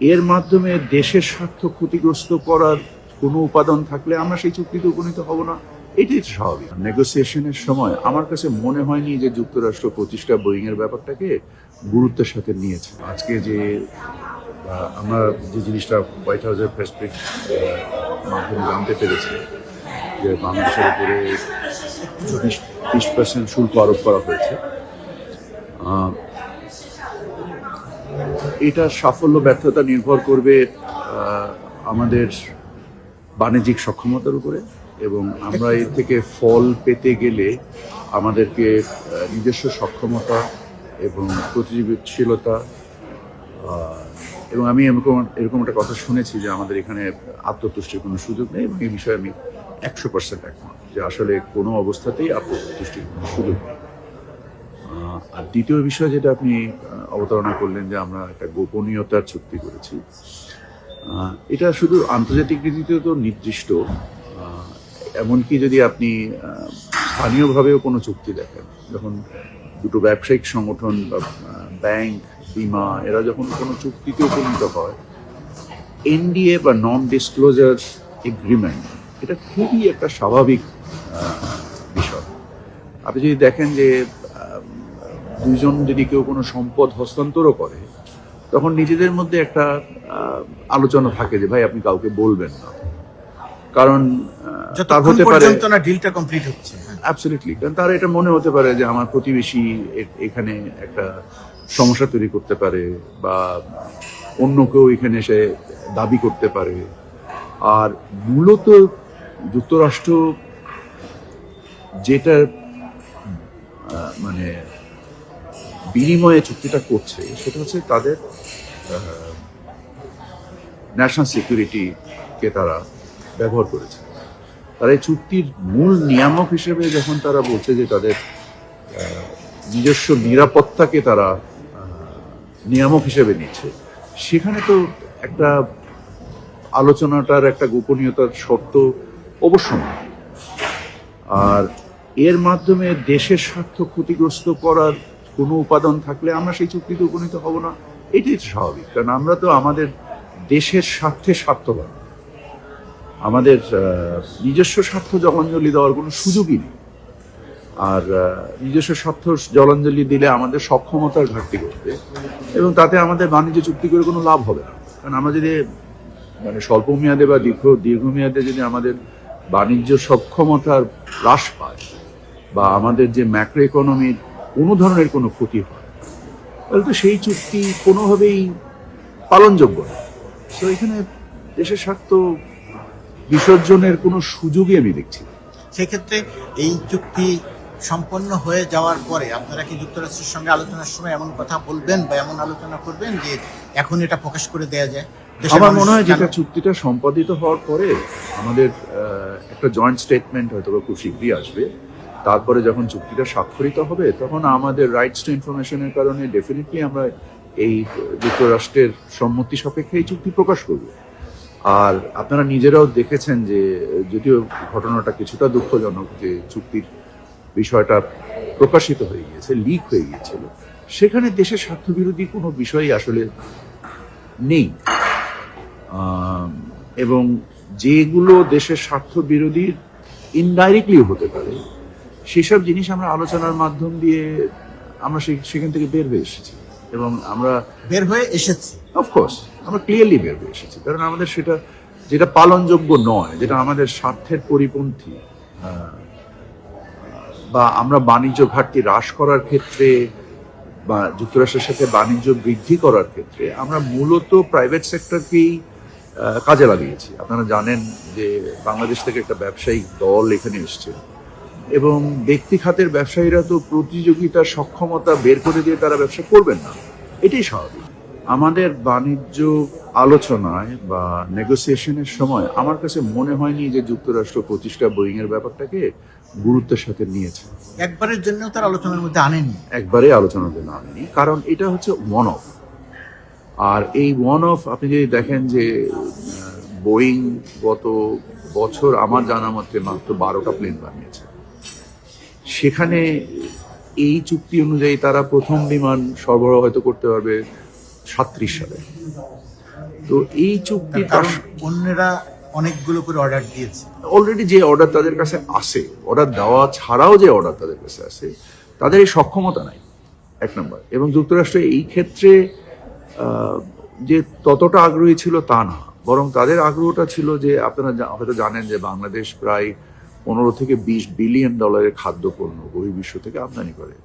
এর মাধ্যমে দেশের স্বার্থ ক্ষতিগ্রস্ত করার কোনো উপাদান থাকলে আমরা সেই চুক্তিতে উপনীত হব না। এটাই স্বাভাবিক। নেগোসিয়েশনের সময় আমার কাছে মনে হয়নি যে যুক্তরাষ্ট্র প্রতিষ্ঠা বোয়িং এর ব্যাপারটাকে গুরুত্বের সাথে নিয়েছে। আজকে যে আমরা যে জিনিসটা হোয়াইট হাউসের প্রেস মাধ্যমে জানতে পেরেছি যে বাংলাদেশের উপরে বিশ বিশ পার্সেন্ট শুল্ক আরোপ করা হয়েছে। এটা সাফল্য, ব্যর্থতা নির্ভর করবে আমাদের বাণিজ্যিক সক্ষমতার উপরে এবং আমরা এর থেকে ফল পেতে গেলে আমাদেরকে নিজস্ব সক্ষমতা এবং প্রতিযোগিতাশীলতা এবং আমি এরকম এরকম একটা কথা শুনেছি যে আমাদের এখানে আত্মতুষ্টির কোনো সুযোগ নেই এবং এই বিষয়ে আমি একশো পার্সেন্ট একমত যে আসলে কোনো অবস্থাতেই আত্মতুষ্টির কোনো সুযোগ নেই। আর দ্বিতীয় বিষয় যেটা আপনি অবতারণা করলেন যে আমরা একটা গোপনীয়তার চুক্তি করেছি। এটা শুধু আন্তর্জাতিক রীতিতে তো নির্দিষ্ট এমনকি যদি আপনি স্থানীয়ভাবেও কোনো চুক্তি দেখেন, যখন দুটো ব্যবসায়িক সংগঠন বা ব্যাংক, বিমা, এরা যখন কোনো চুক্তিতে উপনীত হয়, এনডিএ বা নন ডিসক্লোজার এগ্রিমেন্ট এটা খুবই একটা স্বাভাবিক বিষয়। আপনি যদি দেখেন যে আহ, দুইজন যদি কেউ কোনো সম্পদ হস্তান্তরও করে তখন নিজেদের মধ্যে একটা আলোচনা থাকে যে ভাই আপনি কাউকে বলবেন না। কারণ তার হতে পারে না ডিলটা কমপ্লিট হচ্ছে। অ্যাবসলিউটলি কারণ তার এটা মনে হতে পারে যে আমার প্রতিবেশী এখানে একটা সমস্যা তৈরি করতে পারে বা অন্য কেউ এখানে এসে দাবি করতে পারে। আর মূলত যুক্তরাষ্ট্র যেটা মানে বিনিময়ে চুক্তিটা করছে, সেটা হচ্ছে তাদের ন্যাশনাল সিকিউরিটিকে তারা ব্যবহার করেছে। তারা এই চুক্তির মূল নিয়ামক হিসেবে যখন তারা বলছে যে তাদের নিজস্ব নিরাপত্তাকে তারা নিয়ামক হিসেবে নিচ্ছে, সেখানে তো একটা আলোচনাটার একটা গোপনীয়তার শর্ত অবশ্যই আর এর মাধ্যমে দেশের স্বার্থ ক্ষতিগ্রস্ত করার কোনো উপাদান থাকলে আমরা সেই চুক্তিতে উপনীত হব না। এটাই তো স্বাভাবিক। কারণ আমরা তো আমাদের দেশের স্বার্থে স্বার্থবান আমাদের নিজস্ব স্বার্থ জলাঞ্জলি দেওয়ার কোনো সুযোগই নেই। আর নিজস্ব স্বার্থ জলাঞ্জলি দিলে আমাদের সক্ষমতার ঘাটতি করবে এবং তাতে আমাদের বাণিজ্য চুক্তি করে কোনো লাভ হবে না। কারণ আমরা যদি মানে স্বল্প মেয়াদে বা দীর্ঘ, দীর্ঘমেয়াদে যদি আমাদের বাণিজ্য সক্ষমতার হ্রাস পায় বা আমাদের যে ম্যাক্রো ইকোনমির কোনো ধরনের কোনো ক্ষতি হয় তাহলে তো সেই চুক্তি কোনোভাবেই পালনযোগ্য না। তো এখানে দেশের স্বার্থ বিসর্জনের কোনো সুযোগই আমি দেখছি সেক্ষেত্রে এই চুক্তি সম্পন্ন হয়ে যাওয়ার পরে আপনারা কি যুক্তরাষ্ট্রের সঙ্গে আলোচনার সময় এমন কথা বলবেন বা এমন আলোচনা করবেন যে এখন এটা প্রকাশ করে দেয়া যায়? আমার মনে হয় যেটা। চুক্তিটা সম্পাদিত হওয়ার পরে আমাদের একটা জয়েন্ট স্টেটমেন্ট হয়তো খুব শীঘ্রই আসবে। তারপরে যখন চুক্তিটা স্বাক্ষরিত হবে, তখন আমাদের রাইটস টু ইনফরমেশনের কারণে ডেফিনেটলি আমরা এই যুক্তরাষ্ট্রের সম্মতি সাপেক্ষে এই চুক্তি প্রকাশ করব। আর আপনারা নিজেরাও দেখেছেন যে, যদিও ঘটনাটা কিছুটা দুঃখজনক যে চুক্তির বিষয়টা প্রকাশিত হয়ে গিয়েছে লিক হয়ে গিয়েছিল, সেখানে দেশের স্বার্থবিরোধী কোনো বিষয়ই আসলে নেই। এবং যেগুলো দেশের স্বার্থ ইনডাইরেক্টলি হতে পারে সেসব জিনিস আমরা আলোচনার মাধ্যম দিয়ে আমরা সেখান থেকে বের হয়ে এসেছি। এবং আমরা বের হয়ে এসেছি। অফকোর্স আমরা ক্লিয়ারলি বের হয়ে এসেছি। কারণ আমাদের সেটা যেটা পালনযোগ্য নয় যেটা আমাদের স্বার্থের পরিপন্থী বা আমরা বাণিজ্য ঘাটতি হ্রাস করার ক্ষেত্রে বা যুক্তরাষ্ট্রের সাথে বাণিজ্য বৃদ্ধি করার ক্ষেত্রে আমরা মূলত প্রাইভেট সেক্টরকেই কাজে লাগিয়েছি। আপনারা জানেন যে বাংলাদেশ থেকে একটা ব্যবসায়িক দল এখানে এসছে। এবং ব্যক্তি খাতের ব্যবসায়ীরা তো প্রতিযোগিতার সক্ষমতা বের করে দিয়ে তারা ব্যবসা করবেন না। এটাই স্বাভাবিক। আমাদের বাণিজ্য আলোচনায় বা নেগোসিয়েশনের সময় আমার কাছে মনে হয়নি যে যুক্তরাষ্ট্র প্রতিষ্ঠা বোয়িং এর ব্যাপারটাকে গুরুত্বের সাথে নিয়েছে। একবারের জন্য তার আলোচনার মধ্যে আনেনি। একবারে আলোচনার জন্য আনেনি কারণ এটা হচ্ছে ওয়ান অফ আর এই ওয়ান অফ আপনি যদি দেখেন যে বোয়িং গত বছর আমার জানা মতে মাত্র বারোটা প্লেন বানিয়েছে। সেখানে এই চুক্তি অনুযায়ী তারা প্রথম বিমান সরবরাহ হয়তো করতে পারবে সাত্রিশ সালে। তো এই চুক্তি কারণ অন্যরা অনেকগুলো করে অর্ডার দিয়েছে। অলরেডি যে অর্ডার তাদের কাছে আসে অর্ডার দেওয়া ছাড়াও যে অর্ডার তাদের কাছে আসে তাদের এই সক্ষমতা নাই এক নম্বর। এবং যুক্তরাষ্ট্র এই ক্ষেত্রে যে ততটা আগ্রহী ছিল তা না বরং তাদের আগ্রহটা ছিল যে আপনারা হয়তো জানেন যে বাংলাদেশ প্রায় পনেরো থেকে বিশ বিলিয়ন ডলারের খাদ্যপণ্য বহির্বিশ্ব থেকে আমদানি করে।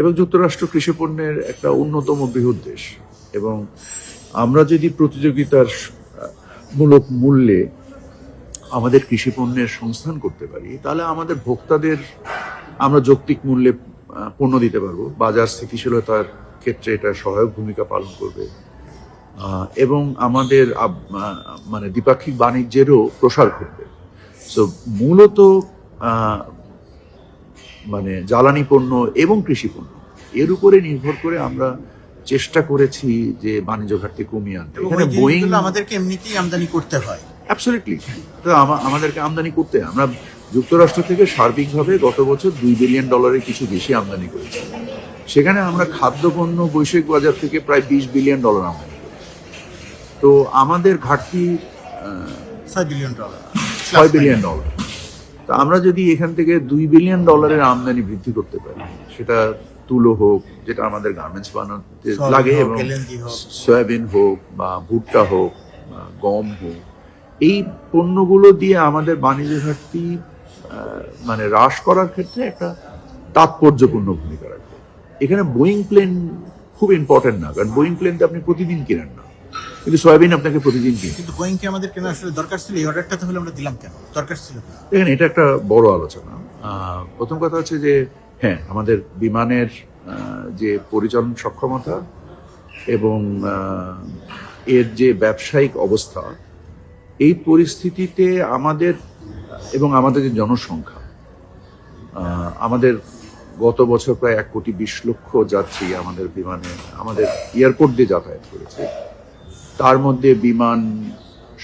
এবং যুক্তরাষ্ট্র কৃষি পণ্যের একটা অন্যতম বৃহৎ দেশ। এবং আমরা যদি প্রতিযোগিতার মূলক মূল্যে আমাদের কৃষি পণ্যের সংস্থান করতে পারি, তাহলে আমাদের ভোক্তাদের আমরা যৌক্তিক মূল্যে পণ্য দিতে পারব। বাজার স্থিতিশীলতার ক্ষেত্রে এটা সহায়ক ভূমিকা পালন করবে। এবং আমাদের মানে দ্বিপাক্ষিক বাণিজ্যেরও প্রসার ঘটবে। সো মূলত মানে জ্বালানি পণ্য এবং কৃষি পণ্য এর উপরে নির্ভর করে আমরা চেষ্টা করেছি যে বাণিজ্য ঘাটতি কমিয়ে আনতে। এখানে বোয়িং আমাদেরকে এমনিতেই আমদানি করতে হয়। অ্যাবসলিটলি তো আমাদেরকে আমদানি করতে হয়। আমরা যুক্তরাষ্ট্র থেকে সার্বিকভাবে গত বছর দুই বিলিয়ন ডলারের কিছু বেশি আমদানি করেছি। সেখানে আমরা খাদ্যপণ্য বৈশ্বিক বাজার থেকে প্রায় বিশ বিলিয়ন ডলার আমদানি তো আমাদের ঘাটতি ছয় বিলিয়ন ডলার ছয় বিলিয়ন ডলার তা আমরা যদি এখান থেকে দুই বিলিয়ন ডলারের আমদানি বৃদ্ধি করতে পারি সেটা তুলো হোক যেটা আমাদের গার্মেন্টস বানাতে সয়াবিন লাগে হোক, এবং সয়াবিন হোক বা ভুট্টা হোক বা গম হোক এই পণ্যগুলো দিয়ে আমাদের বাণিজ্য ঘাটতি আহ, মানে হ্রাস করার ক্ষেত্রে একটা তাৎপর্যপূর্ণ ভূমিকা রাখবে। এখানে বোয়িং প্লেন খুব ইম্পর্টেন্ট না কারণ বোয়িং প্লেন তো আপনি প্রতিদিন কিনেন না। কিন্তু সয়াবিন আপনাকে প্রতিদিন কিনতে কিন্তু বোয়িংকে আমাদের কেন আসলে দরকার ছিল? এই অর্ডারটা তাহলে আমরা দিলাম কেন? দরকার ছিল দেখেন এটা একটা বড় আলোচনা। প্রথম কথা হচ্ছে যে হ্যাঁ আমাদের বিমানের যে পরিচালন সক্ষমতা এবং এর যে ব্যবসায়িক অবস্থা এই পরিস্থিতিতে আমাদের এবং আমাদের যে জনসংখ্যা আমাদের গত বছর প্রায় এক কোটি বিশ লক্ষ যাত্রী আমাদের বিমানে আমাদের এয়ারপোর্ট দিয়ে যাতায়াত করেছে। তার মধ্যে বিমান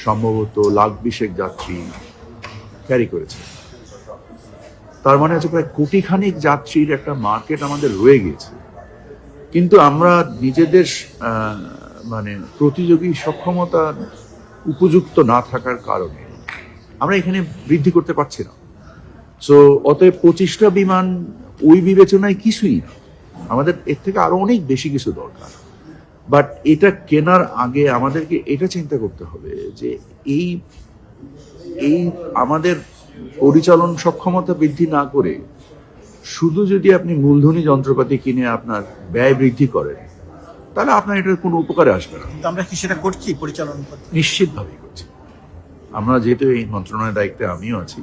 সম্ভবত লাখ বিশেক যাত্রী ক্যারি করেছে। তার মানে হচ্ছে প্রায় কোটিখানিক যাত্রীর একটা মার্কেট আমাদের রয়ে গিয়েছে। কিন্তু আমরা নিজেদের মানে প্রতিযোগী সক্ষমতা উপযুক্ত না থাকার কারণে আমরা এখানে বৃদ্ধি করতে পারছি না। সো অতএব পঁচিশটা বিমান ওই বিবেচনায় কিছুই না। আমাদের এর থেকে আরও অনেক বেশি কিছু দরকার। বাট এটা কেনার আগে আমাদেরকে এটা চিন্তা করতে হবে যে এই এই আমাদের পরিচালন সক্ষমতা বৃদ্ধি না করে শুধু যদি আপনি মূলধনী যন্ত্রপাতি কিনে আপনার ব্যয় বৃদ্ধি করেন তাহলে আপনার এটার কোনো উপকারে আসবে না। আমরা কি সেটা করছি পরিচালন নিশ্চিতভাবেই করছি। আমরা যেহেতু এই মন্ত্রণালয়ের দায়িত্বে আমিও আছি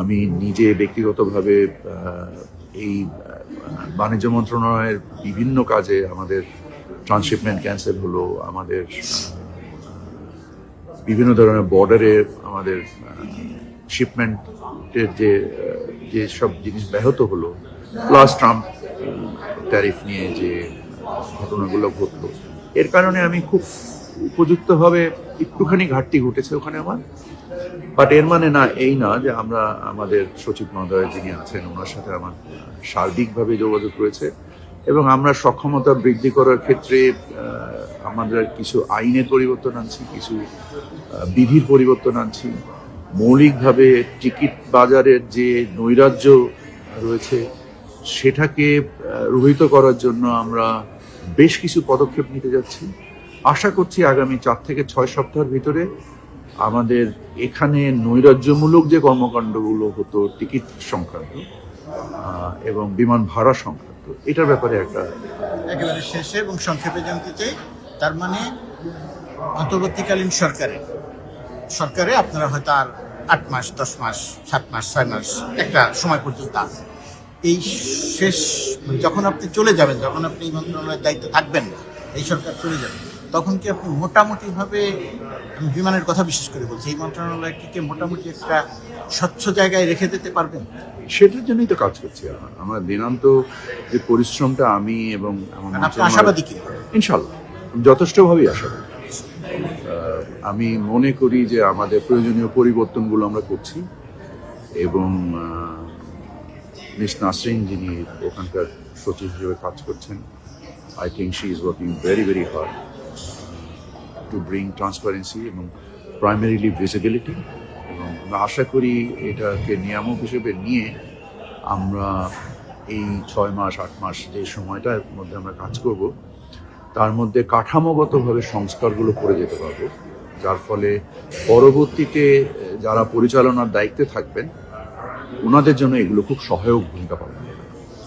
আমি নিজে ব্যক্তিগতভাবে এই বাণিজ্য মন্ত্রণালয়ের বিভিন্ন কাজে আমাদের ট্রান্সশিপমেন্ট ক্যান্সেল হলো আমাদের বিভিন্ন ধরনের বর্ডারে আমাদের শিপমেন্টের যে আহ, যে সব জিনিস ব্যাহত হলো প্লাস ট্রাম্প ট্যারিফ নিয়ে যে ঘটনাগুলো ঘটলো। এর কারণে আমি খুব উপযুক্তভাবে একটুখানি ঘাটতি ঘটেছে ওখানে আমার। বাট এর মানে না এই না যে আমরা আমাদের সচিব মহোদয় যিনি আছেন ওনার সাথে আমার সার্বিকভাবে যোগাযোগ রয়েছে। এবং আমরা সক্ষমতা বৃদ্ধি করার ক্ষেত্রে আমাদের কিছু আইনের পরিবর্তন আনছি, কিছু বিধির পরিবর্তন আনছি। মৌলিকভাবে টিকিট বাজারের যে নৈরাজ্য রয়েছে, সেটাকে রহিত করার জন্য আমরা বেশ কিছু পদক্ষেপ নিতে যাচ্ছি। আশা করছি আগামী চার থেকে ছয় সপ্তাহের ভিতরে আমাদের এখানে নৈরাজ্যমূলক যে কর্মকাণ্ডগুলো হতো, টিকিট সংক্রান্ত এবং বিমান ভাড়া সংক্রান্ত। এটার ব্যাপারে একটা একেবারে শেষে এবং সংক্ষেপে জানতে চাই, তার মানে অন্তর্বর্তীকালীন সরকারে সরকারে আপনারা হয়তো আর আট মাস, দশ মাস, সাত মাস, ছয় মাস, একটা সময় পর্যন্ত আছে। এই শেষ, যখন আপনি চলে যাবেন, যখন আপনি এই মন্ত্রণালয়ের দায়িত্বে থাকবেন না এই সরকার চলে যাবে। তখন কি আপনি মোটামুটিভাবে আমি বিমানের কথা বিশেষ করে বলছি এই মন্ত্রণালয়টিকে মোটামুটি একটা স্বচ্ছ জায়গায় রেখে দিতে পারবেন? সেটার জন্যই তো কাজ করছি আমরা। আমরা দিনান্ত যে পরিশ্রমটা আমি এবং মন্ত্রণালয়- আশাবাদী কি? ইনশাল্লাহ। যথেষ্টভাবেই আশাবাদী। আমি মনে করি যে আমাদের প্রয়োজনীয় পরিবর্তনগুলো আমরা করছি এবং মিস নাসরিন যিনি ওখানকার সচিব হিসেবে কাজ করছেন I think she is working very very hard to bring transparency এবং প্রাইমারিলি ভিজিবিলিটি এবং আমরা আশা করি এটাকে নিয়ামক হিসেবে নিয়ে আমরা এই ছয় মাস, আট মাস যে সময়টার মধ্যে আমরা কাজ করব, তার মধ্যে কাঠামোগতভাবে সংস্কারগুলো করে যেতে পারব, যার ফলে পরবর্তীতে যারা পরিচালনার দায়িত্বে থাকবেন, ওনাদের জন্য এগুলো খুব সহায়ক ভূমিকা পালন।